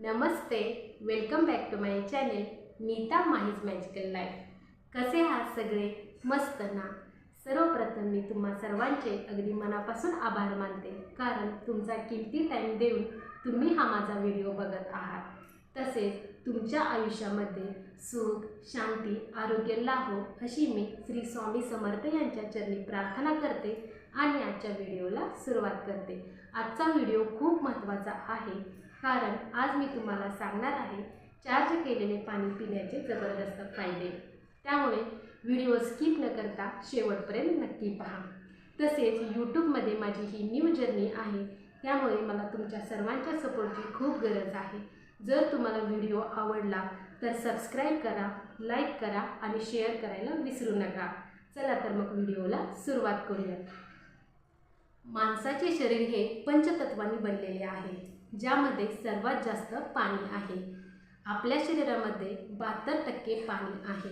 Namaste welcome back to my channel Neeta Mahi's magical life कसे आहात सगळे? मस्त ना? सर्वप्रथम मी तुम्हा सर्वांचे अगदी मनापासून आभार मानते. कारण तुमचा किमती टाईम देऊन तुम्ही हा माझा व्हिडिओ बघत आहात. तसेच तुमच्या आयुष्यामध्ये सुख शांती आरोग्य लाभो अशी मी श्री स्वामी समर्थ यांच्या चरणी प्रार्थना करते आणि आजच्या व्हिडिओला सुरुवात करते. आजचा व्हिडिओ खूप महत्त्वाचा आहे. कारण आज मी तुम्हाला सांगणार आहे चार्ज केलेले पाणी पिण्याचे जबरदस्त फायदे. त्यामुळे व्हिडिओ स्किप न करता शेवटपर्यंत नक्की पहा. तसेच यूट्यूबमध्ये माझी ही न्यू जर्नी आहे त्यामुळे मला तुमच्या सर्वांच्या सपोर्टची खूप गरज आहे. जर तुम्हाला व्हिडिओ आवडला तर सबस्क्राईब करा लाईक करा आणि शेअर करायला विसरू नका. चला तर मग व्हिडिओला सुरुवात करूया माणसाचे शरीर हे पंचतत्वांनी बनलेले आहे. ज्यामध्ये सर्वात जास्त पाणी आहे. आपल्या शरीरामध्ये बहात्तर टक्के पाणी आहे.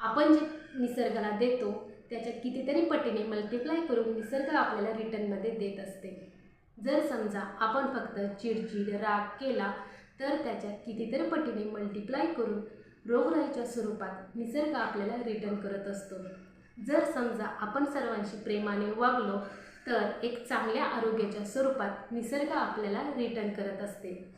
आपण जे निसर्गाला देतो त्याच्या कितीतरी पटीने मल्टिप्लाय करून निसर्ग आपल्याला रिटर्नमध्ये देत असते. जर समजा आपण फक्त चिडचिड राग केला तर त्याच्या कितीतरी पटीने मल्टिप्लाय करून रोगराईच्या स्वरूपात निसर्ग आपल्याला रिटर्न करत असतो. जर समजा आपण सर्वांशी प्रेमाने वागलो तर एक चांगल्या आरोग्याच्या स्वरूपात निसर्ग आपल्याला रिटर्न करत असते.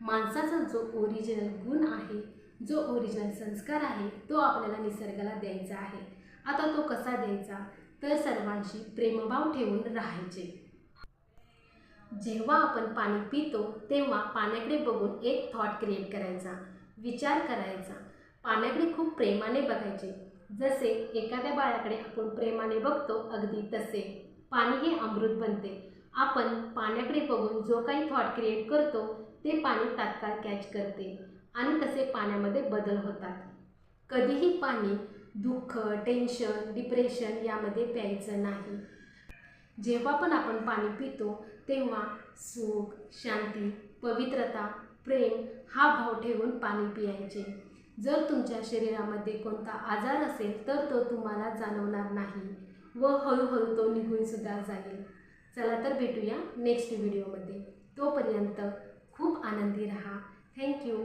माणसाचा जो ओरिजिनल गुण आहे जो ओरिजिनल संस्कार आहे तो आपल्याला निसर्गाला द्यायचा आहे. आता तो कसा द्यायचा? तर सर्वांशी प्रेमभाव ठेवून राहायचे. जेव्हा आपण पाणी पितो तेव्हा पाण्याकडे बघून एक थॉट क्रिएट करायचा विचार करायचा. पाण्याकडे खूप प्रेमाने बघायचे. जसे एखाद्या बाळाकडे आपण प्रेमाने बघतो अगदी तसे. पाणी हे अमृत बनते. आपण पाण्याकडे बघून जो काही थॉट क्रिएट करतो ते पाणी तात्काळ कॅच करते आणि तसे पाण्यामध्ये बदल होतात. कधीही पाणी दुःख टेन्शन डिप्रेशन यामध्ये प्यायचं नाही. जेव्हा पण आपण पाणी पितो तेव्हा सुख शांती पवित्रता प्रेम हा भाव ठेवून पाणी पियायचे. जर तुमच्या शरीरामध्ये कोणता आजार असेल तर तो तुम्हाला जाणवणार नाही व हळूहळू तो निघूनसुद्धा जाईल. चला तर भेटूया नेक्स्ट व्हिडिओमध्ये तोपर्यंत खूप आनंदी राहा. थँक्यू